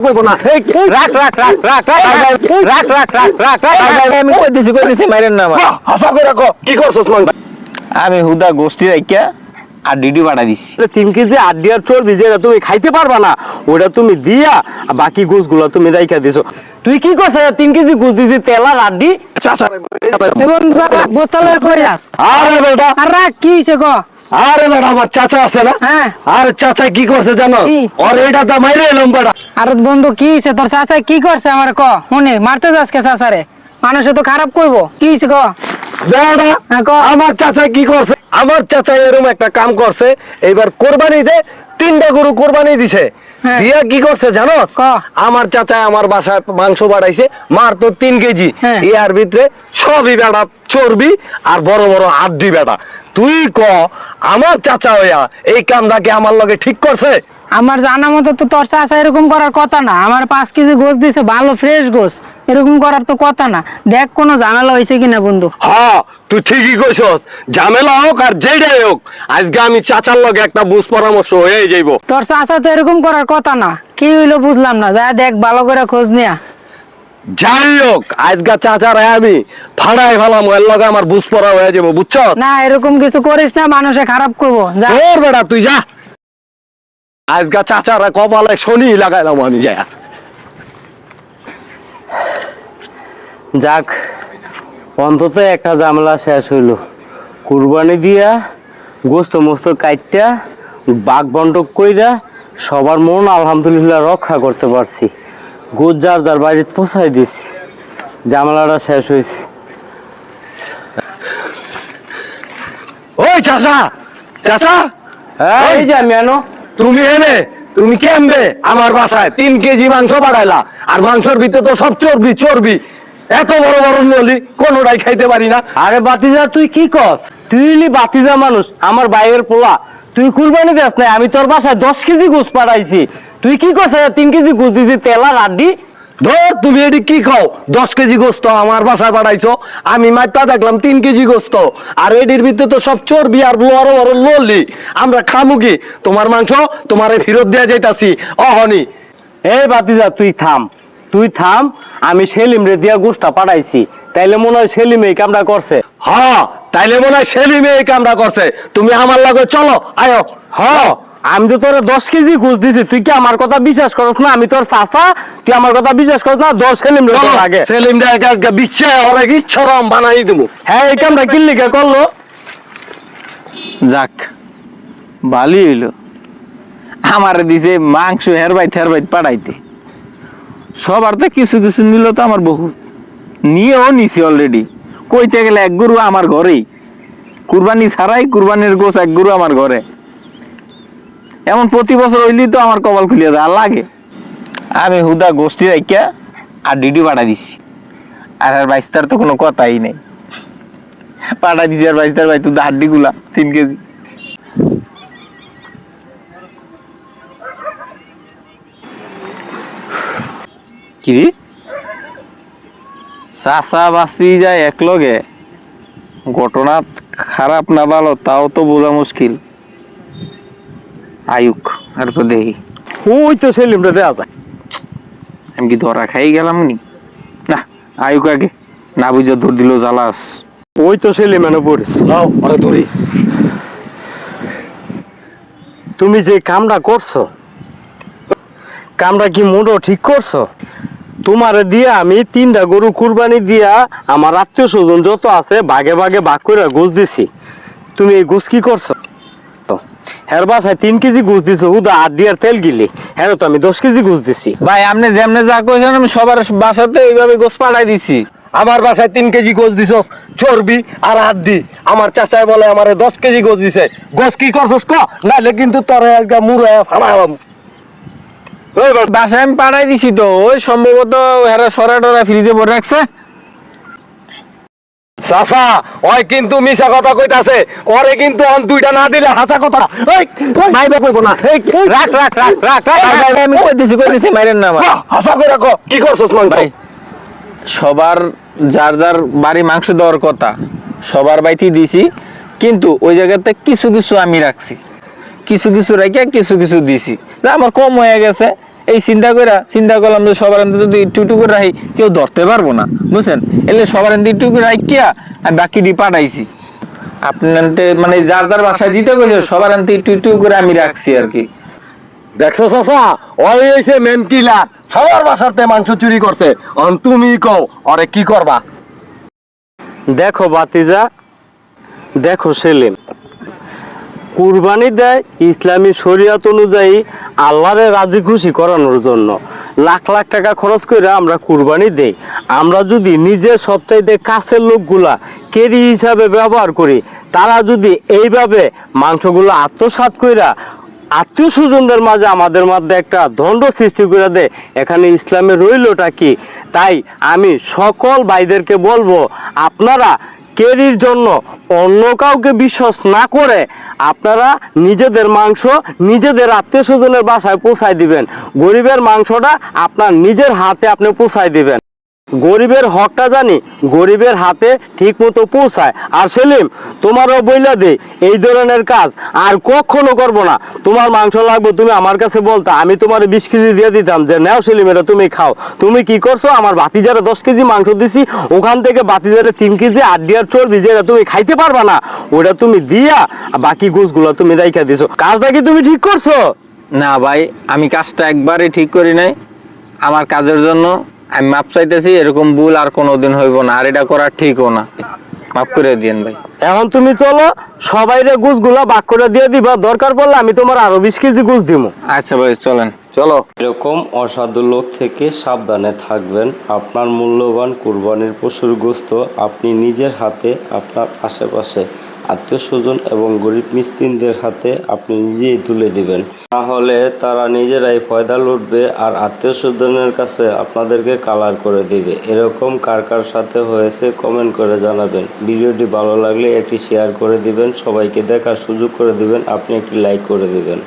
করব না রাখ রাখ রাখ রাখ রাখ রাখ রাখ রাখ রাখ রাখ আমি কই দিছি কই দিছি মাইরেন না আমার হাসা করে রাখো কি করছস মান আমি হুদা গোষ্ঠী রাখিয়া আর ডিডি পাঠা দিছি তিন কেজি আড্ডি আর চর্বি যেটা তুমি খাইতে পারবা না ওটা তুমি দিয়া আর বাকি গোসগুলো তুমি রাইখা দিছো তুই কি করছিস তিন কেজি গোস দিছি তেল আর আড্ডি বোতলে কই যাস আরে বেটা আর কি গো আরে বেটা আমার চাচা আছে না? হ্যাঁ। আর চাচা কি করছে জানো? আর এটা তো মাইরে এলাম বেটা। আর বন্ধু কি হইছে? তোর চাচা কি করছে আমার ক? শুনে মারতে যাস কে চাচারে? মানুষে তো খারাপ কইব। কি হইছে ক? হ্যাঁ। আমার চাচা কি করছে? আমার চাচা এরকম একটা কাম করছে এবার কোরবানি কোরবানিতে তিনটা গরু কোরবানি দিছে। হ্যাঁ। দিয়া কি করছে জানো? আমার চাচা আমার বাসায় মাংস বাড়াইছে মার তো তিন কেজি। হ্যাঁ। ইয়ার ভিতরে সবই বেটা চর্বি আর বড় বড় আড্ডি বেটা তুই ক আমার চাচা হইয়া এই কামটাকে আমার লগে ঠিক করছে? আমার জানা মতো তো তোর চাচা এরকম করার কথা না। আমার পাঁচ কেজি গোস দিছে ভালো ফ্রেশ গোস। এরকম করার তো কথা না। দেখ কোনো ঝামেলা হয়েছে কিনা বন্ধু। হ্যাঁ তুই ঠিকই কইছস। ঝামেলা হোক আর যেটাই হোক আজকে আমি চাচার লগে একটা বুঝ পরামর্শ হয়ে যাইব। তোর চাচা তো এরকম করার কথা না। কি হইল বুঝলাম না। যা দেখ ভালো করে খোঁজ নিয়া। যাই হোক আজকে চাচার আমি ফাড়াই ফেলাম এর লগে আমার বুঝ পড়া হয়ে যাব বুঝছস? না এরকম কিছু করিস না মানুষে খারাপ করব। যা। বেটা তুই যা। আজকে চাচারা কপালে শনি লাগাইলাম আমি যা। যাক অন্তত একটা ঝামেলা শেষ হইল। কুরবানি দিয়া গোস্ত মোস্ত কাইটটা বাঘ বন্টক কইরা সবার মন আলহামদুলিল্লাহ রক্ষা করতে পারছি। গোজ যার যার বাড়িতে পৌঁছাই দিছি জামলাটা শেষ হয়েছে ওই চাচা চাচা! এই যে আমি আনো। তুমি এনে তুমি কেমবে? আমার বাসায় তিন কেজি মাংস বাড়াইলা। আর মাংসর ভিতরে তো সব চর্বি চর্বি। এত বড় বড় নলি কোনোটাই খাইতে পারি না। আরে বাতিজা তুই কি কস? তুই বাতিজা মানুষ আমার বাইরের পোলা। তুই কুরবানি দেস নাই আমি তোর বাসায় দশ কেজি গোস পাঠাইছি। তুই কি কস তিন কেজি গোস দিছি তেল আর আড্ডি ধর তুমি এটি কি খাও? দশ কেজি গোস্ত আমার বাসায় পাঠাইছো। আমি মাইপা দেখলাম তিন কেজি গোস্ত আর এটির ভিতরে তো সব চর্বি আর বড় বড় ললি আমরা খামু কি? তোমার মাংস তোমারে ফেরত দেওয়া যাইতাছি। অহনি। এই বাতিজা তুই থাম। তুই থাম আমি সেলিম রে দিয়া গোষ্ঠটা পাঠাইছি। তাইলে মনে হয় সেলিম এই কামটা করছে। হ্যাঁ তাইলে মনে হয় সেলিম এই কামটা করছে। তুমি আমার লগে চলো আয়ো। হ্যাঁ আমি তো তোর দশ কেজি ঘুষ দিছি। তুই কি আমার কথা বিশ্বাস করস না? আমি তোর চাচা তুই আমার কথা বিশ্বাস করস না? দশ সেলিম লাগে সেলিম বিচ্ছে ওরে কি ছরম বানাই দেবো হ্যাঁ এই কামটা কি করল? যাক ভালোই হইল। আমার দিছে মাংস হেরবাইট হেরবাইট পাঠাইতে। সবার তো কিছু কিছু নিল তো আমার বহু। নিয়েও নিছি অলরেডি কইতে গেলে এক গরু আমার ঘরেই। কুরবানি ছাড়াই কুরবানির গোছ এক গরু আমার ঘরে। এমন প্রতি বছর হইলি তো আমার কপাল খুলিয়ে দেয় আর লাগে। আমি হুদা গোষ্ঠী রাখিয়া আর ডিডি পাঠা দিছি। আর আর বাইস্তার তো কোনো কথাই নেই। পাঠা দিছি আর বাইস্তার ভাই, তুই হাড্ডি গুলা, তিন কেজি। কি? চাষা বাঁচতে যায় এক লগে ঘটনা খারাপ না ভালো তাও তো বোঝা মুশকিল। আয়ুক আর তো দেখি ওই তো সেলিম রে দেয়া যায়। আমি কি ধরা খাই গেলাম নি? না আয়ুক আগে। না বুঝে ধর দিল জ্বালাস। ওই তো সেলিম এনে আরে ধরি তুমি যে কামটা করছ কামটা কি মোটো ঠিক করছ? তোমারে দিয়া আমি তিনটা গরু কুরবানি দিয়া আমার আত্মীয় স্বজন যত আছে ভাগে ভাগে ভাগ করে গোছ দিছি। তুমি এই গোছ কি করছ? হ্যার বাসায় তিন কেজি গোছ দিছো উদা আট দিয়ার তেল গিলি। হ্যাঁ তো আমি দশ কেজি গোছ দিছি। ভাই আপনি যেমনে যা কইছেন আমি সবার বাসাতে এইভাবে গোস পাঠাই দিছি। আমার বাসায় তিন কেজি গোছ দিছ চর্বি আর হাড্ডি। আমার চাচাই বলে আমারে দশ কেজি গোছ দিছে। গোছ কি করছস ক? নাহলে কিন্তু তোর মুড়ে বেটা, বাসায় আমি পাঠাই দিছি তো। ওই সম্ভবত হেরা সরা টরা ফ্রিজে ভরে রাখছে। চাচা ওই কিন্তু মিছা কথা কইতাছে। ওরে কিন্তু আন দুইটা না দিলে হাসা কথা। ওই কইবো না। রাখ রাখ রাখ রাখ আমি কই দিছি কই দিছি মাইরেন না আমার। হাসা করে রাখো কি করছস ভাই সবার যার যার বাড়ি মাংস দেওয়ার কথা সবার বাড়িতেই দিছি। কিন্তু ওই জায়গাতে কিছু কিছু আমি রাখছি। কিছু কিছু রেখে কিছু কিছু দিছি। আমার কম হয়ে গেছে। এই চিন্তা করে চিন্তা করলাম যে সবার যদি একটু একটু করে রাখি কেউ ধরতে পারব না বুঝছেন? এলে সবার একটু করে রাখিয়া আর বাকি দিয়ে পাঠাইছি। আপনার মানে যার যার বাসায় দিতে গেছে সবার আনতে একটু একটু করে আমি রাখছি আর কি। দেখছ চাচা? ওই এসে মেন কিলার সবার বাসাতে মাংস চুরি করছে। অন তুমি কও অরে কি করবা? দেখো বাতিজা দেখো সেলিম। কুরবানি দেয় ইসলামী শরিয়ত অনুযায়ী আল্লাহরে রাজি খুশি করানোর জন্য। লাখ লাখ টাকা খরচ করে আমরা কুরবানি দেই। আমরা যদি নিজের সবচাইতে কাছের লোকগুলা কেরি হিসাবে ব্যবহার করি, তারা যদি এইভাবে মাংসগুলো আত্মসাৎ কইরা আত্মীয় স্বজনদের মাঝে আমাদের মধ্যে একটা দ্বন্দ্ব সৃষ্টি করে দেয়, এখানে ইসলামে রইলটা কি? তাই আমি সকল ভাইদেরকে বলব, আপনারা কেরির জন্য অন্য কাউকে বিশ্বাস না করে আপনারা নিজেদের মাংস নিজেদের আত্মীয় স্বজনের বাসায় পৌঁছায় দিবেন। গরিবের মাংসটা আপনার নিজের হাতে আপনি পৌঁছায় দিবেন। গরিবের হকটা জানি, গরিবের হাতে ঠিক মতো পৌঁছায়। আর সেলিম, তোমারও বইলা দে, এই ধরনের কাজ আর কখনো করব না। তোমার মাংস লাগবে, তুমি আমার কাছে বলতা, আমি তোমার বিশ কেজি দিয়ে দিতাম যে, নাও সেলিম, এটা তুমি খাও। তুমি কি করছ? আমার বাতিজারে দশ কেজি মাংস দিছি, ওখান থেকে বাতিজারে তিন কেজি আড্ডি আর চর্বি যেটা তুমি খাইতে পারবা না। ওটা তুমি দিয়া বাকি গুছগুলো তুমি রাইখা দিছো। কাজটা কি তুমি ঠিক করছ? না ভাই, আমি কাজটা একবারে ঠিক করি নাই। আমার কাজের জন্য আমি মাপ চাইতেছি এরকম ভুল আর কোনোদিন হইব না আর এটা করা ঠিকও না। মাফ করে দিয়েন ভাই। এখন তুমি চলো সবাই সবাইরে গুছগুলা বাক করে দিয়ে দিবা দরকার পড়লে আমি তোমার আরও বিশ কেজি গুছ দিব আচ্ছা ভাই চলেন। চলো। এরকম অসাধু লোক থেকে সাবধানে থাকবেন আপনার মূল্যবান কুরবানির পশুর গোস্ত আপনি নিজের হাতে আপনার আশেপাশে আত্মীয় স্বজন এবং গরিব মিস্ত্রিদের হাতে আপনি নিজেই তুলে দিবেন। তাহলে তারা নিজেরাই ফয়দা লুটবে আর আত্মীয় স্বজনের কাছে আপনাদেরকে কালার করে দিবে। এরকম কার কার সাথে হয়েছে কমেন্ট করে জানাবেন। ভিডিওটি ভালো লাগলে একটি শেয়ার করে দিবেন। সবাইকে দেখার সুযোগ করে দিবেন। আপনি একটি লাইক করে দিবেন।